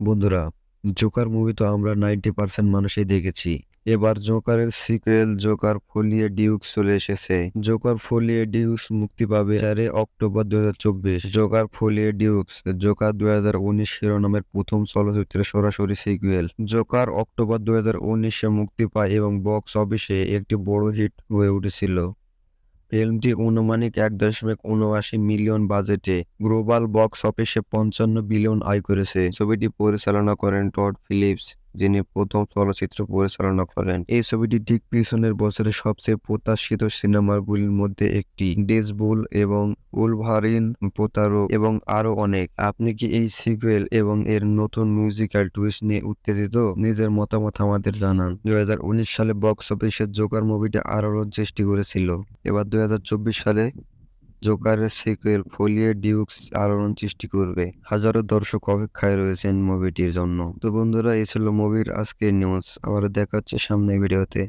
বন্ধুরা Joker movie তো আমরা নাইনটি পার্সেন্ট মানুষই দেখেছি। এবার জোকারের সিকুয়েল জোকার ফোলিয়ে ডিউক্স চলে এসেছে। জোকার ফোলিয়ে ডিউক্স মুক্তি পাবে চারে অক্টোবর দুই হাজার চব্বিশ। জোকার ফোলিয়ে ডিউক্স জোকার দুই হাজার উনিশ শিরোনামের প্রথম চলচ্চিত্রের সরাসরি সিকুয়েল জোকার অক্টোবর উনিশে মুক্তি পায় এবং বক্স অফিসে একটি বড় হিট হয়ে উঠেছিল। ফিল্মটি অনুমানিক এক দশমিক উনআশি মিলিয়ন বাজেটে গ্লোবাল বক্স অফিসে পঞ্চান্ন বিলিয়ন আয় করেছে। ছবিটি পরিচালনা করেন টড ফিলিপস। যিনি প্রথম চলচ্চিত্র পরিচালনা করেন। এই ছবিটি ঠিক পিছনের বছরের সবচেয়ে প্রত্যাশিত সিনেমাগুলির মধ্যে একটি। ডেজবুল এবং উলভারিন প্রতারক এবং আরও অনেক। আপনি কি এই সিকুয়েল এবং এর নতুন মিউজিক্যাল টুইস্ট নিয়ে উত্তেজিত? নিজের মতামত আমাদের জানান। দুই হাজার উনিশ সালে বক্স অফিসে জোকার মুভিটি আলোড়ন সৃষ্টি করেছিল। এবার দুই হাজার চব্বিশ সালে জোকারের সিকুয়েল ফলিয়ে ডিউক্স আলোড়ন সৃষ্টি করবে। হাজারো দর্শক অপেক্ষায় রয়েছেন মুভিটির জন্য। তো বন্ধুরা এই ছিল মুভির আজকের নিউজ আবার দেখা হচ্ছে সামনে ভিডিওতে।